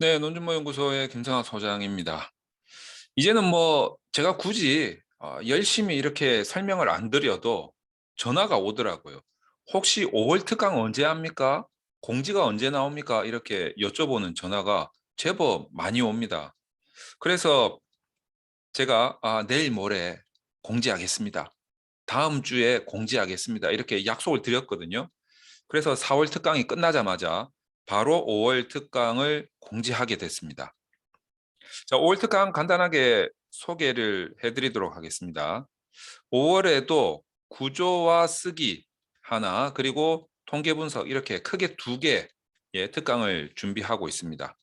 네, 논준모연구소의 김성학 소장입니다. 이제는 뭐 제가 굳이 어, 열심히 이렇게 설명을 안 드려도 전화가 오더라고요. 혹시 5월 특강 언제 합니까? 공지가 언제 나옵니까? 이렇게 여쭤보는 전화가 제법 많이 옵니다. 그래서 제가 아, 내일 모레 공지하겠습니다. 다음 주에 공지하겠습니다. 이렇게 약속을 드렸거든요. 그래서 4월 특강이 끝나자마자 바로 5월 특강을 공지하게 됐습니다. 자, 5월 특강 간단하게 소개를 해드리도록 하겠습니다. 5월에도 구조와 쓰기 하나 그리고 통계 분석 이렇게 크게 두 개의 특강을 준비하고 있습니다.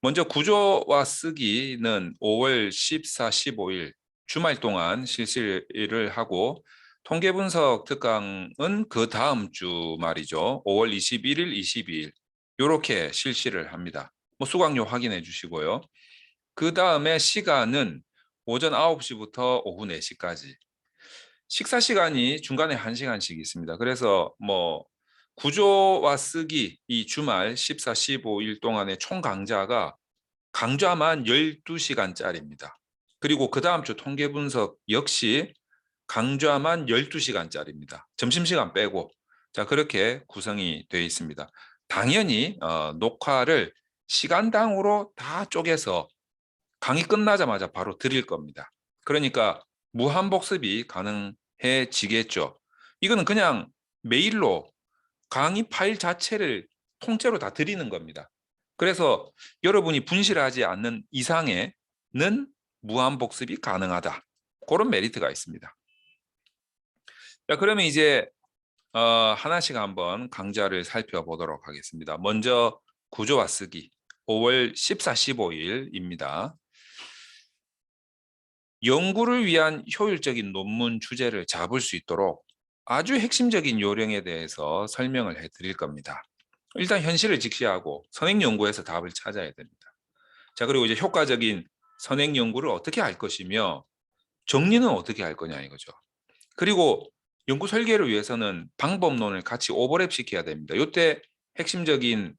먼저 구조와 쓰기는 5월 14, 15일 주말 동안 실시를 하고 통계 분석 특강은 그 다음 주 말이죠. 5월 21일, 22일 이렇게 실시를 합니다. 뭐 수강료 확인해 주시고요. 그 다음에 시간은 오전 9시부터 오후 4시까지. 식사 시간이 중간에 1시간씩 있습니다. 그래서 뭐 구조와 쓰기 이 주말 14, 15일 동안의 총 강좌가 강좌만 12시간짜리입니다. 그리고 그 다음 주 통계 분석 역시 강좌만 12시간짜리입니다. 점심시간 빼고 자 그렇게 구성이 되어 있습니다. 당연히 어, 녹화를 시간당으로 다 쪼개서 강의 끝나자마자 바로 드릴 겁니다. 그러니까 무한복습이 가능해지겠죠. 이거는 그냥 메일로 강의 파일 자체를 통째로 다 드리는 겁니다. 그래서 여러분이 분실하지 않는 이상에는 무한복습이 가능하다. 그런 메리트가 있습니다. 자, 그러면 이제 어, 하나씩 한번 강좌를 살펴보도록 하겠습니다. 먼저 구조와 쓰기 5월 14, 15일입니다. 연구를 위한 효율적인 논문 주제를 잡을 수 있도록 아주 핵심적인 요령에 대해서 설명을 해 드릴 겁니다. 일단 현실을 직시하고 선행 연구에서 답을 찾아야 됩니다. 자, 그리고 이제 효과적인 선행 연구를 어떻게 할 것이며 정리는 어떻게 할 거냐 이거죠. 그리고 연구 설계를 위해서는 방법론을 같이 오버랩 시켜야 됩니다. 이때 핵심적인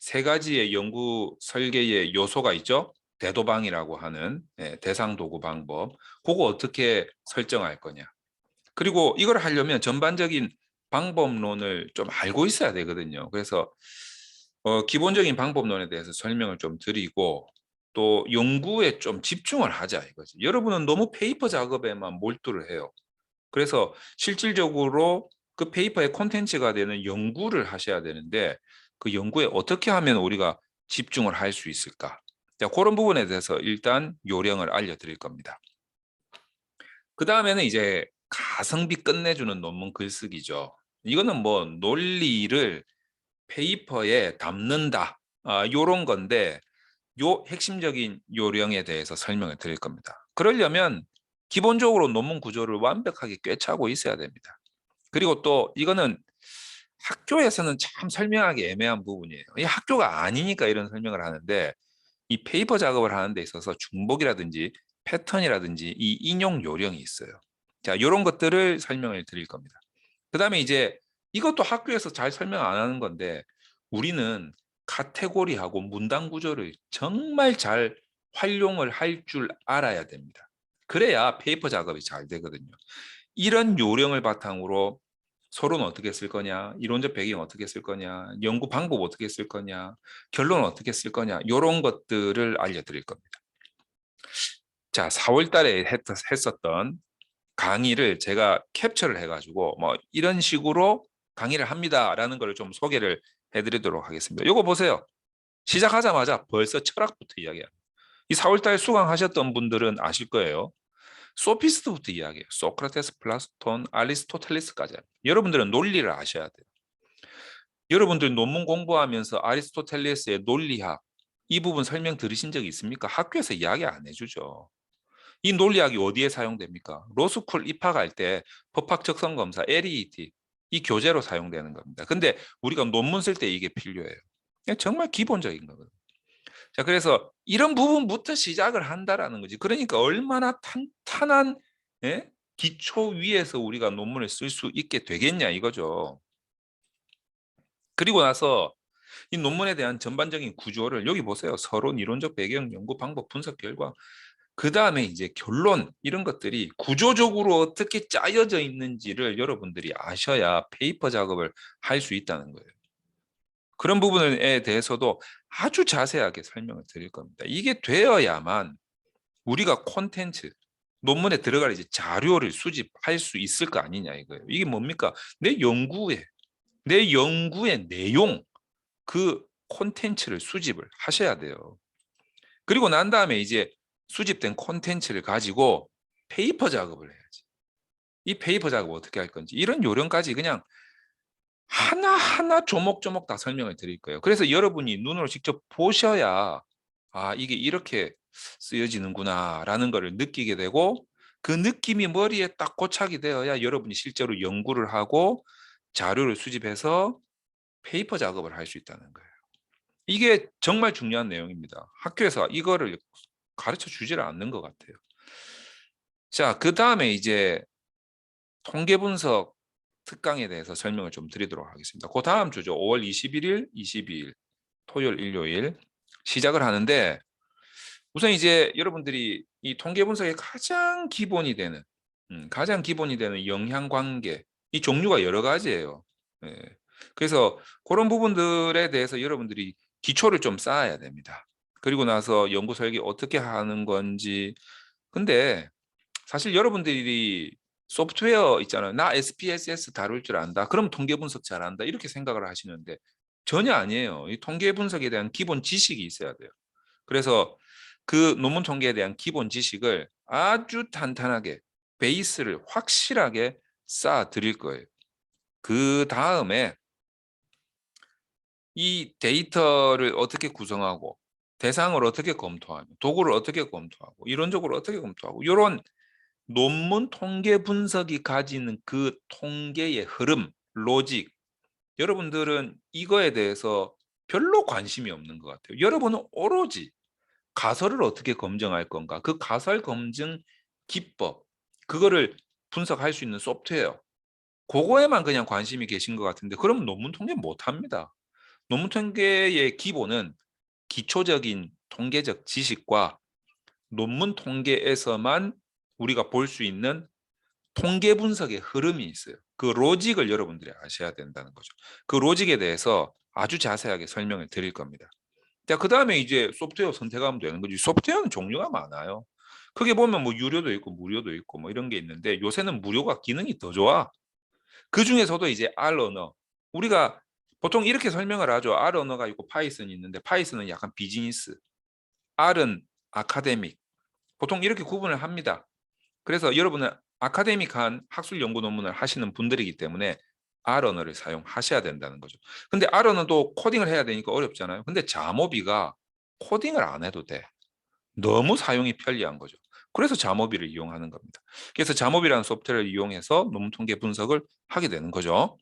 세 가지의 연구 설계의 요소가 있죠. 대도방이라고 하는 예, 대상 도구 방법. 그거 어떻게 설정할 거냐. 그리고 이걸 하려면 전반적인 방법론을 좀 알고 있어야 되거든요. 그래서 어, 기본적인 방법론에 대해서 설명을 좀 드리고 또 연구에 좀 집중을 하자 이거지. 여러분은 너무 페이퍼 작업에만 몰두를 해요. 그래서 실질적으로 그 페이퍼의 콘텐츠가 되는 연구를 하셔야 되는데 그 연구에 어떻게 하면 우리가 집중을 할 수 있을까? 자, 그런 부분에 대해서 일단 요령을 알려드릴 겁니다. 그 다음에는 이제 가성비 끝내주는 논문 글쓰기죠. 이거는 뭐 논리를 페이퍼에 담는다. 아, 요런 건데 요 핵심적인 요령에 대해서 설명을 드릴 겁니다. 그러려면 기본적으로 논문 구조를 완벽하게 꿰차고 있어야 됩니다. 그리고 또 이거는 학교에서는 참 설명하기 애매한 부분이에요. 이 학교가 아니니까 이런 설명을 하는데 이 페이퍼 작업을 하는 데 있어서 중복이라든지 패턴이라든지 이 인용 요령이 있어요. 자, 이런 것들을 설명을 드릴 겁니다. 그 다음에 이제 이것도 학교에서 잘 설명 안 하는 건데 우리는 카테고리하고 문단 구조를 정말 잘 활용을 할 줄 알아야 됩니다. 그래야 페이퍼 작업이 잘 되거든요. 이런 요령을 바탕으로 서론은 어떻게 쓸 거냐, 이론적 배경 어떻게 쓸 거냐, 연구 방법 어떻게 쓸 거냐, 결론 어떻게 쓸 거냐, 이런 것들을 알려드릴 겁니다. 자, 4월 달에 했었던 강의를 제가 캡처를 해가지고 뭐 이런 식으로 강의를 합니다라는 걸 좀 소개를 해드리도록 하겠습니다. 이거 보세요. 시작하자마자 벌써 철학부터 이야기합니다. 이 4월달 수강하셨던 분들은 아실 거예요. 소피스트부터 이야기해요. 소크라테스, 플라스톤, 아리스토텔레스까지. 여러분들은 논리를 아셔야 돼요. 여러분들 논문 공부하면서 아리스토텔레스의 논리학 이 부분 설명 들으신 적 있습니까? 학교에서 이야기 안 해주죠. 이 논리학이 어디에 사용됩니까? 로스쿨 입학할 때 법학 적성 검사 LET 이 교재로 사용되는 겁니다. 근데 우리가 논문 쓸 때 이게 필요해요. 정말 기본적인 거거든요. 자, 그래서 이런 부분부터 시작을 한다라는 거지. 그러니까 얼마나 탄탄한 예? 기초 위에서 우리가 논문을 쓸 수 있게 되겠냐 이거죠. 그리고 나서 이 논문에 대한 전반적인 구조를 여기 보세요. 서론, 이론적 배경, 연구 방법, 분석 결과. 그 다음에 이제 결론 이런 것들이 구조적으로 어떻게 짜여져 있는지를 여러분들이 아셔야 페이퍼 작업을 할 수 있다는 거예요. 그런 부분에 대해서도 아주 자세하게 설명을 드릴 겁니다. 이게 되어야만 우리가 콘텐츠, 논문에 들어갈 이제 자료를 수집할 수 있을 거 아니냐 이거예요. 이게 뭡니까? 내 연구에 내 연구의 내용 그 콘텐츠를 수집을 하셔야 돼요. 그리고 난 다음에 이제 수집된 콘텐츠를 가지고 페이퍼 작업을 해야지. 이 페이퍼 작업 어떻게 할 건지 이런 요령까지 그냥 하나하나 조목조목 다 설명을 드릴 거예요. 그래서 여러분이 눈으로 직접 보셔야 아 이게 이렇게 쓰여지는구나 라는 것을 느끼게 되고 그 느낌이 머리에 딱 고착이 되어야 여러분이 실제로 연구를 하고 자료를 수집해서 페이퍼 작업을 할 수 있다는 거예요. 이게 정말 중요한 내용입니다. 학교에서 이거를 가르쳐 주지를 않는 것 같아요. 자, 그 다음에 이제 통계 분석 특강에 대해서 설명을 좀 드리도록 하겠습니다. 그 다음 주죠. 5월 21일, 22일, 토요일, 일요일 시작을 하는데 우선 이제 여러분들이 이 통계 분석의 가장 기본이 되는 음, 가장 기본이 되는 영향 관계 이 종류가 여러 가지예요. 예. 그래서 그런 부분들에 대해서 여러분들이 기초를 좀 쌓아야 됩니다. 그리고 나서 연구 설계 어떻게 하는 건지 근데 사실 여러분들이 소프트웨어 있잖아요. 나 SPSS 다룰 줄 안다. 그럼 통계 분석 잘한다. 이렇게 생각을 하시는데 전혀 아니에요. 이 통계 분석에 대한 기본 지식이 있어야 돼요. 그래서 그 논문 통계에 대한 기본 지식을 아주 탄탄하게 베이스를 확실하게 쌓아 드릴 거예요. 그 다음에 이 데이터를 어떻게 구성하고 대상을 어떻게 검토하며 도구를 어떻게 검토하고 이론적으로 어떻게 검토하고 이런 논문 통계 분석이 가지는 그 통계의 흐름, 로직 여러분들은 이거에 대해서 별로 관심이 없는 것 같아요. 여러분은 오로지 가설을 어떻게 검증할 건가 그 가설 검증 기법 그거를 분석할 수 있는 소프트웨어 그거에만 그냥 관심이 계신 것 같은데 그러면 논문 통계 못합니다. 논문 통계의 기본은 기초적인 통계적 지식과 논문 통계에서만 우리가 볼 수 있는 통계 분석의 흐름이 있어요. 그 로직을 여러분들이 아셔야 된다는 거죠. 그 로직에 대해서 아주 자세하게 설명을 드릴 겁니다. 자, 그 다음에 이제 소프트웨어 선택하면 되는 거지. 소프트웨어는 종류가 많아요. 크게 보면 뭐 유료도 있고 무료도 있고 뭐 이런 게 있는데 요새는 무료가 기능이 더 좋아. 그 중에서도 이제 R 언어. 우리가 보통 이렇게 설명을 하죠. R 언어가 있고 파이썬이 있는데 파이썬은 약간 비즈니스, R은 아카데믹. 보통 이렇게 구분을 합니다. 그래서 여러분은 아카데믹한 학술 연구 논문을 하시는 분들이기 때문에 R 언어를 사용하셔야 된다는 거죠. 근데 R 언어도 코딩을 해야 되니까 어렵잖아요. 근데 자모비가 코딩을 안 해도 돼. 너무 사용이 편리한 거죠. 그래서 자모비를 이용하는 겁니다. 그래서 자모비라는 소프트웨어를 이용해서 논문 통계 분석을 하게 되는 거죠.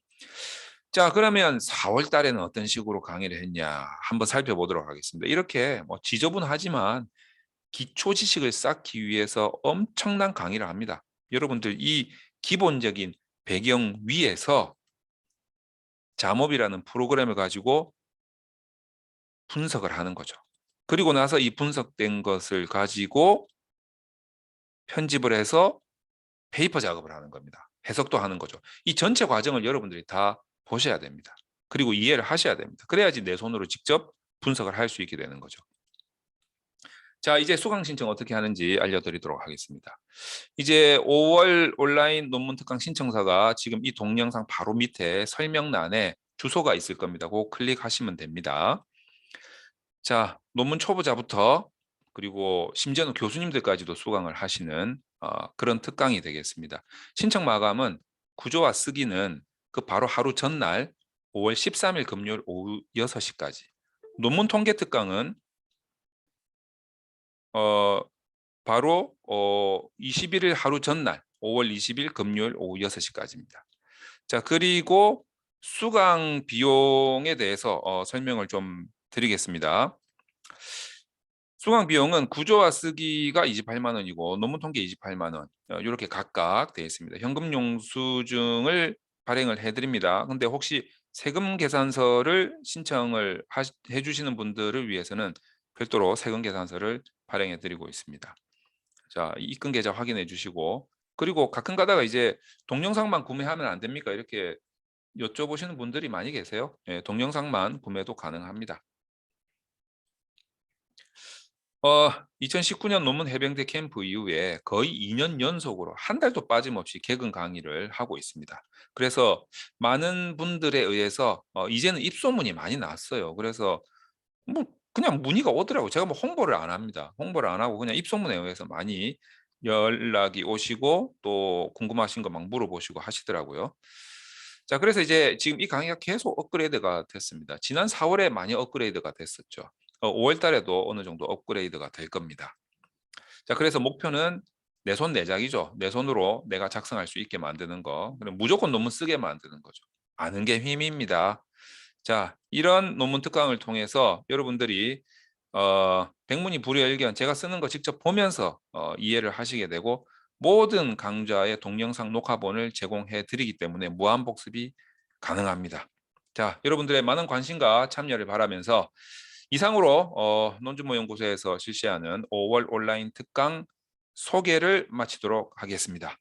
자, 그러면 4월 달에는 어떤 식으로 강의를 했냐 한번 살펴보도록 하겠습니다. 이렇게 뭐 지저분하지만 기초 지식을 쌓기 위해서 엄청난 강의를 합니다. 여러분들 이 기본적인 배경 위에서 자모비라는 프로그램을 가지고 분석을 하는 거죠. 그리고 나서 이 분석된 것을 가지고 편집을 해서 페이퍼 작업을 하는 겁니다. 해석도 하는 거죠. 이 전체 과정을 여러분들이 다 보셔야 됩니다. 그리고 이해를 하셔야 됩니다. 그래야지 내 손으로 직접 분석을 할 수 있게 되는 거죠. 자, 이제 수강 신청 어떻게 하는지 알려드리도록 하겠습니다. 이제 5월 온라인 논문 특강 신청사가 지금 이 동영상 바로 밑에 설명란에 주소가 있을 겁니다. 그 클릭하시면 됩니다. 자, 논문 초보자부터 그리고 심지어는 교수님들까지도 수강을 하시는 어, 그런 특강이 되겠습니다. 신청 마감은 구조와 쓰기는 그 바로 하루 전날 5월 13일 금요일 오후 6시까지 논문 통계 특강은 어, 바로 어, 21일 하루 전날 5월 20일 금요일 오후 6시까지입니다. 자 그리고 수강 비용에 대해서 어, 설명을 좀 드리겠습니다. 수강 비용은 구조화 쓰기가 28만 원이고 논문 통계 28만 원 어, 이렇게 각각 되어 있습니다. 현금 영수증을 발행을 해드립니다. 근데 혹시 세금 계산서를 신청을 하- 해주시는 분들을 위해서는 별도로 세금 계산서를 발행해 드리고 있습니다. 자, 입금 계좌 확인해 주시고 그리고 가끔 가다가 이제 동영상만 구매하면 안 됩니까? 이렇게 여쭤보시는 분들이 많이 계세요. 예, 동영상만 구매도 가능합니다. 어, 2019년 논문 해병대 캠프 이후에 거의 2년 연속으로 한 달도 빠짐없이 개근 강의를 하고 있습니다. 그래서 많은 분들에 의해서 어, 이제는 입소문이 많이 났어요. 그래서 뭐 그냥 문의가 오더라고요. 제가 뭐 홍보를 안 합니다. 홍보를 안 하고 그냥 입소문에 의해서 많이 연락이 오시고 또 궁금하신 거 막 물어보시고 하시더라고요. 자, 그래서 이제 지금 이 강의가 계속 업그레이드가 됐습니다. 지난 4월에 많이 업그레이드가 됐었죠. 5월 달에도 어느 정도 업그레이드가 될 겁니다. 자, 그래서 목표는 내 손 내작이죠. 내 손으로 내가 작성할 수 있게 만드는 거. 그럼 무조건 논문 쓰게 만드는 거죠. 아는 게 힘입니다. 자, 이런 논문 특강을 통해서 여러분들이 어, 백문이 불여일견 제가 쓰는 거 직접 보면서 어, 이해를 하시게 되고 모든 강좌의 동영상 녹화본을 제공해 드리기 때문에 무한 복습이 가능합니다. 자, 여러분들의 많은 관심과 참여를 바라면서 이상으로 어, 논주모 연구소에서 실시하는 5월 온라인 특강 소개를 마치도록 하겠습니다.